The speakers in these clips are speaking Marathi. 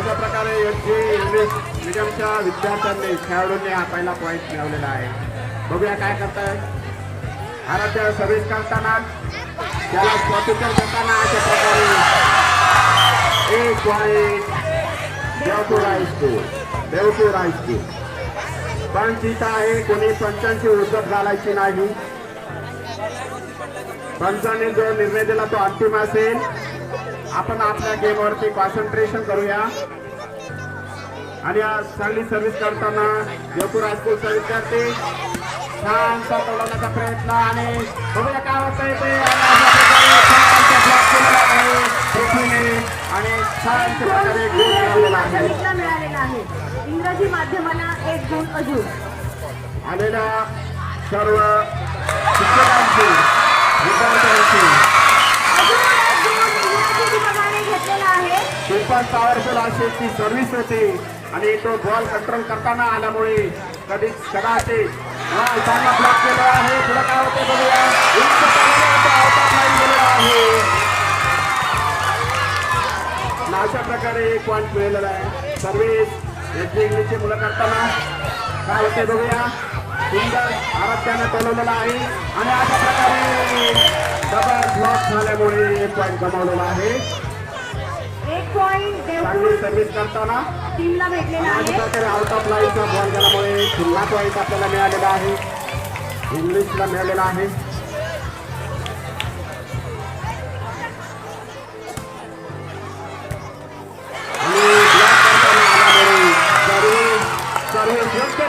अशा प्रकारे एसजी इंग्लिश मिडियमच्या विद्यार्थ्यांनी खेळाडूंनी हा पहिला पॉईंट मिळवलेला आहे. बघूया काय करताय. आराध्य सर्व्हिस करताना त्याला स्वातंत्र्य देताना अशा प्रकारे एक point Devpur high school Devpur high school पण तिथं आहे कोणी पंचांची उद्धत घालायची नाही. पंचांनी जो निर्णय दिला तो अंतिम असेल. आपण आपल्या गेमवरती कॉन्सन्ट्रेशन करूया. आणि आज चांगली सर्व्हिस करताना जयपूर हायस्कूलचा विद्यार्थी छानसा तोडवण्याचा प्रयत्न आणि बघूया काय ते. केलेला आहे. पृथ्वीने आणि छानशा प्रकारे मिळालेला आहे. इंग्रजी माध्यमाला एक गुण अजून. आलेल्या सर्व शिक्षकांची विद्यार्थ्यांची विभागाने सावरकर आहे ती सर्व्हिस होती. आणि तो बॉल कंट्रोल करताना आल्यामुळे कधी कदाचित हा ब्लॉक केला आहे. पुढे काय होते बघूया. आहे. अशा प्रकारे एक पॉईंट मिळालेला आहे. सर्व्हिस एसडी इंग्लिशची मुलं करताना. काय होते बघूया. सुंदर आराध्याने टोलवलेला आहे. आणि अशा प्रकारे डबल ब्लॉक झाल्यामुळे एक पॉईंट गमावलेला आहे. चांगली सर्व्हिस करताना. अशा प्रकारे आउट ऑफ लाईनचा बॉल गेल्यामुळे पुन्हा पॉईंट आपल्याला मिळालेला आहे. इंग्लिशला मिळालेला आहे.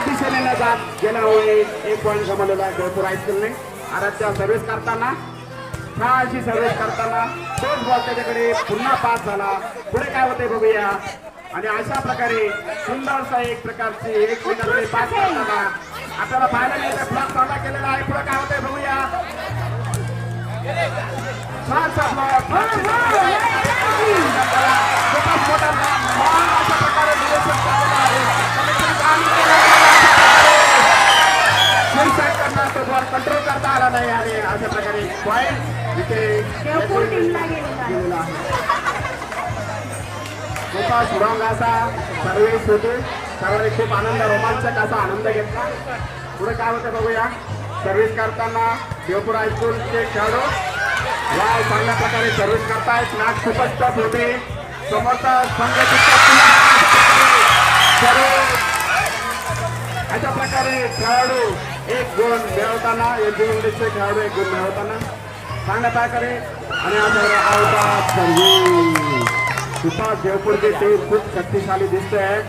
दिशेने जात गेल्यामुळे एक पॉईंट गमावलेला आहे जयपूर हायस्कूलने आराध्या सर्व्हिस करताना छानशी सर्व्हिस करताना तोच बॉल त्याच्याकडे पुन्हा पास झाला. पुढे काय होते बघूया. आणि अशा प्रकारे सुंदरसा एक प्रकारची एक मिनिट पास करताना आपल्याला पाहायला मिळतं ब्लॉक चांगला केलेला आहे. पुढे काय होते बघूया. अशा प्रकारे कंट्रोल करता आला नाही. आणि अशा प्रकारे पॉईंट इथे देवपूर आहे. असा सर्वेस होते. सर्वांनी खूप आनंद रोमांचक असा आनंद घेतला. पुढे काय होतं बघूया. सर्व्हिस करताना देवपूर हायस्कूलचे खेळाडू वा चांगल्या प्रकारे सर्व्हिस करतायत. नाच खूपच टफ होते. समोरचा संघ अशा प्रकारे खेळाडू एक गुण मिळवताना एक गुण खेळाडू एक गुण मिळवताना चांगल्या प्रकारे आणि आता आउट ऑफ सर्व्हिस खूपच टीम खूप शक्तिशाली दिसते आहे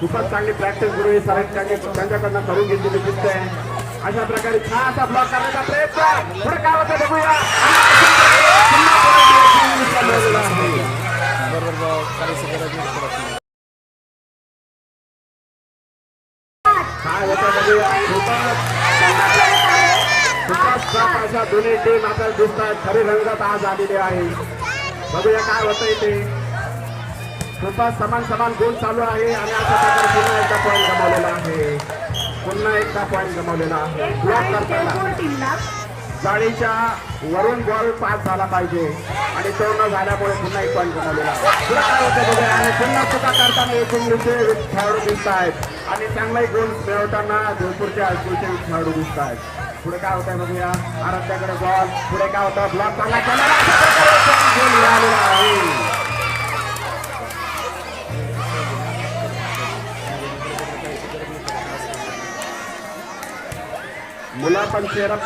खूपच चांगली प्रॅक्टिस पूर्वी सरांनी त्यांच्याकडनं करून घेतलेली दिसते अशा प्रकारे छान असा ब्लॉक करण्याचा प्रयत्न. पुढे काय होतं बघूया. काय होतं बघूया. खूपच अशा दोन्ही टीम दिसत आहेत खरी रंगत आज आलेली आहे. बघूया काय होतंय ते. खूपच समान समान गोल चालू आहे आणि अशा प्रकारे पुन्हा एकदा पॉईंट गमावलेला आहे. पुन्हा एकदा पॉईंट गमावलेला आहे. ब्लॉक करताना. जाळीच्या वरून बॉल पास झाला पाहिजे. आणि तो न झाल्यामुळे पुन्हा एक पॉईंट गमावलेला होतं बघूया. आणि पुन्हा चुका करताना एकूण दुसरे खेळाडू दिसत आहेत आणि चांगलाही गोल मिळवताना जोधपूरच्या खेळाडू दिसत आहेत पुढे काय होतंय बघूया. आराध्याकडे बॉल. पुढे काय होतं ब्लॉक चांगला केला आहे मुलं पण चेअरअप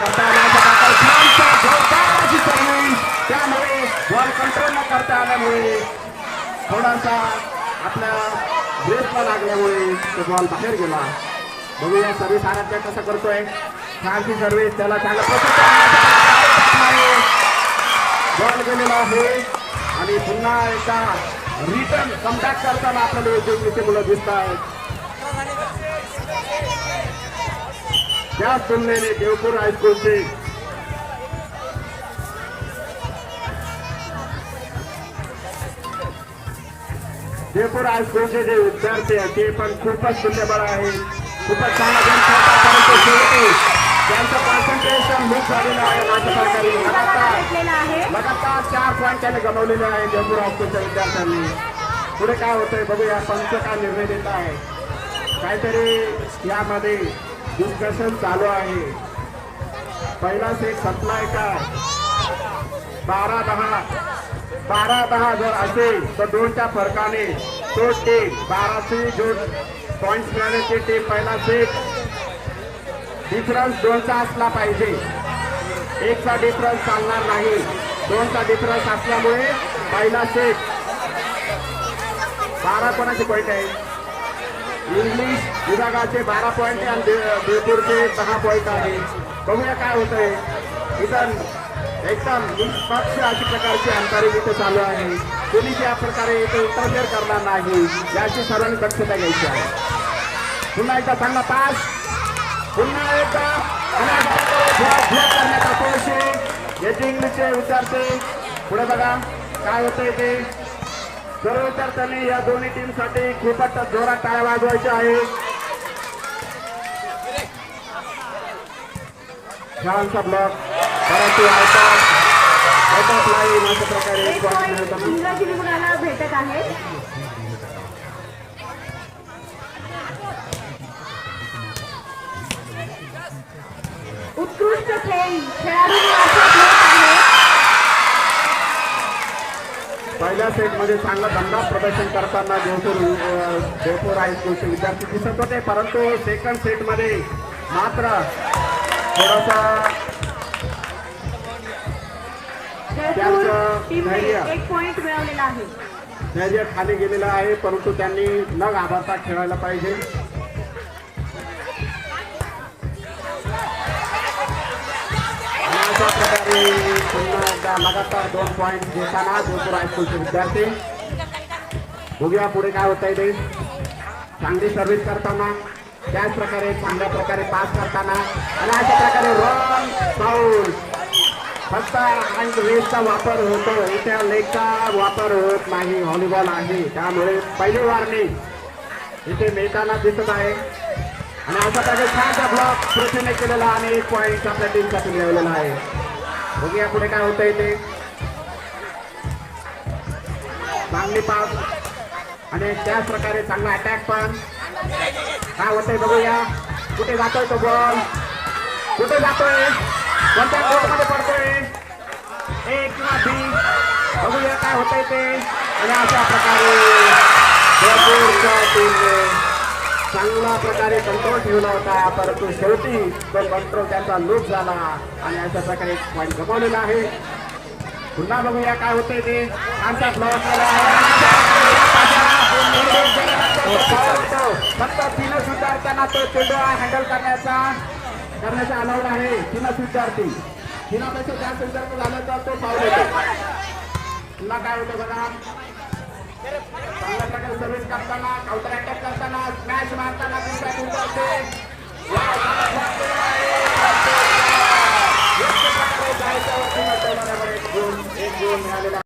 त्यामुळे बॉल कंट्रोल न करता आल्यामुळे थोडासा आपल्या ब्रेकला लागल्यामुळे तो बॉल बाहेर गेला. बघूया सर्विस आराध्या कसं करतोय. छानशी सर्विस त्याला चांगला बॉल गेलेला आहे. आणि पुन्हा एकदा रिटर्न कमबॅक करताना आपल्याला वेगवेगळी मुलं दिसत आहेत. त्याच तुलनेने देवपूर हायस्कूलचे देवपूर हायस्कूलचे जे विद्यार्थी आहेत ते पण खूपच तुल्यबळ आहे. खूपच चांगला त्यांचं कॉन्सन्ट्रेशन लूज झालेलं आहे. माझ्या विभागाला लगातार लगातार चार पॉईंट त्याने गमावलेले आहे. देवपूर हायस्कूलच्या विद्यार्थ्यांनी. पुढे काय होतंय बघूया. पंच काय निर्णय देत आहे? काहीतरी यामध्ये डिस्कशन चालू आहे. पहिला सेट संपलाय का? बारा दहा. बारा दहा जर असेल तर दोनच्या फरकाने तो टीम बाराशे दोन पॉईंट मिळवण्याची टीम पहिला सेट डिफरन्स दोनचा असला पाहिजे. एकचा डिफरन्स चालणार नाही. दोनचा डिफरन्स असल्यामुळे पहिला सेट बारा कोणाचे पॉईंट आहे? इंग्लिश विभागाचे बारा पॉईंट आहे आणि दे- दहा पॉईंट आहे. बघूया काय होतंय. इथं एकदम निष्पक्ष अशी प्रकारची अंतरी इथे चालू आहे. कोणी त्या प्रकारे इथे इंटरफेअर करणार नाही याची सर्वांनी दक्षता घ्यायची आहे. पुन्हा एकदा चांगला पास पुन्हा एकदा आणि अशा आहे. याचे इंग्लिशचे विद्यार्थी पुढे बघा काय होतंय ते सर्व विद्यार्थ्यांनी या दोन्ही टीमसाठी खूपच जोरात टाळ्या वाजवायच्या आहे खेळांचा ब्लॉक परंतु आउट ऑफ नाही अशा प्रकारे भेटत आहे उत्कृष्ट खेळ खेळाडू पहिल्या सेटमध्ये चांगला दमदार प्रदर्शन करताना जयपूर अ, जयपूर हायस्कूलचे विद्यार्थी दिसत होते परंतु सेकंड सेटमध्ये मात्र थोडासा धैर्य खाली गेलेलं आहे परंतु त्यांनी न घाबरता खेळायला पाहिजे. अशा प्रकारे पुन्हा एकदा लगातार दोन पॉईंट घेताना जयपूर हायस्कूलचे विद्यार्थी. बघूया पुढे काय होत आहे ते. चांगली सर्व्हिस करताना त्याच प्रकारे चांगल्या प्रकारे पास करताना आणि अशा प्रकारे रन पाऊल फक्त आणि लेगचा वापर होतो. इथे लेगचा वापर होत नाही. व्हॉलीबॉल आहे. त्यामुळे पहिली वारणी इथे मिळताना दिसत आहे. आणि अशा प्रकारे छानचा ब्लॉक पृथ्वीने केलेला आणि एक पॉईंट आपल्या टीमसाठी मिळवलेला आहे. बघूया पुढे काय होतंय ते. चांगली पास आणि त्याच प्रकारे चांगला अटॅक पण. काय होतंय बघूया. कुठे जातोय तो बॉल कुठे जातोय? कोणत्या कोर्टमध्ये पडतोय? ए किंवा बी बघूया काय होतंय ते. आणि अशा प्रकारे टीमने चांगल्या प्रकारे कंट्रोल ठेवला होता. परंतु शेवटी तो कंट्रोल त्यांचा लूप झाला आणि अशा प्रकारे पॉईंट गमावलेला आहे. पुन्हा बघूया काय होतंय ते. आमचा ब्लॉक फक्त तीनच विद्यार्थ्यांना तो चेंडू हँडल करण्याचा करण्याचा अलाउड आहे. तीनच विद्यार्थी. तीनापेक्षा जास्त विद्यार्थी झालं तर तो पाऊल येतो पुन्हा काय होतं बघा. चांगल्या प्रकारे सर्व्हिस करताना काउंटर अटॅक मॅच मारताना दुसऱ्या विद्यार्थी योग्य एक गोल मिळालेला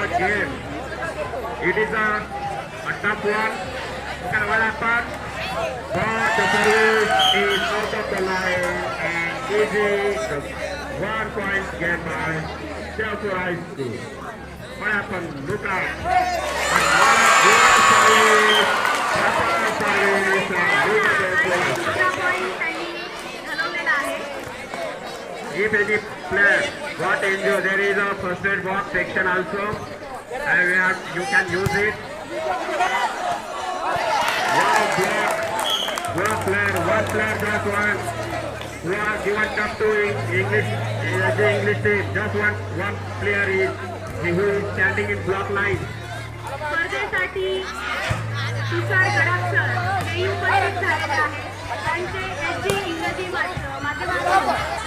a game. It is a, a tough one. Look at what happened. But the service is out of the line and easy. One point gained by Chelsea High School. What happened? Look at. And what a good service. What a service. And look at the If any player got injured, there is a first aid box section also. And we have, you can use it. One block, one player, one player just one. Who are given cup to English, uh, the English team. Just one, one player is who is standing in block line. स्पर्धेसाठी तुषार गडाक्षर हे उपस्थित झालेले आहेत त्यांचे एस जी इंग्रजी माध्य- माध्यमातून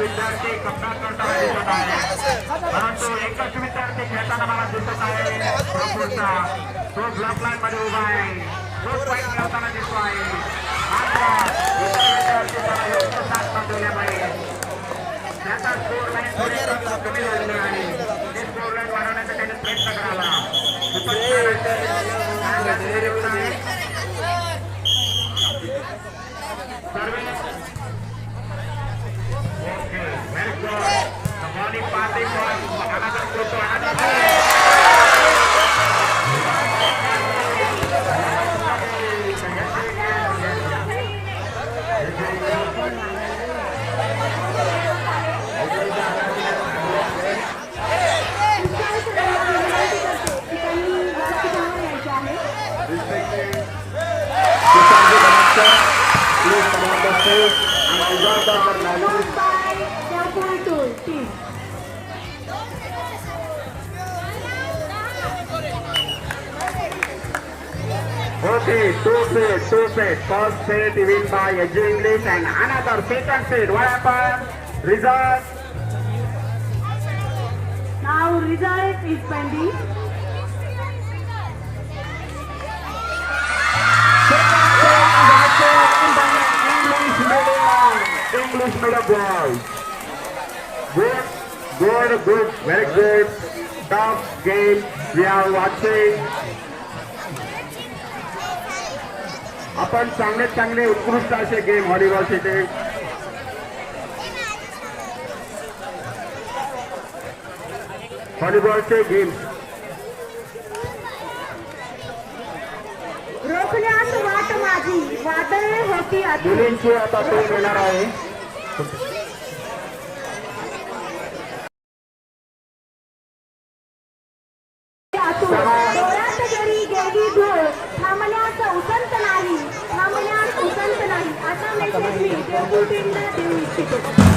विद्यार्थी कपडा करताना दिसत आहे परंतु एकच विद्यार्थी खेळताना मला दिसत आहे तो तो ब्लॉक लाईन मध्ये उभा आहे तो पॉईंट दिसतो आहे मात्र इतर विद्यार्थी त्याला योग्य साथ न त्याचा स्कोर लाईन थोडी कमी झालेली आहे ते स्कोर लाईन वाढवण्याचा त्याने प्रयत्न करावा Okay, two set, two set. First set win by SG English and another second set. What happened? Result. Now result is pending. English medium boys. Good, good, good, very good. Tough game we are watching. आपण चांगले चांगले उत्कृष्ट असे गेम व्हॉलीबॉलचे ते व्हॉलीबॉलचे गेम रोखण्यास वाट माझी. वादळे होती मुलींची आता तो येणार आहे. आतून Thank you.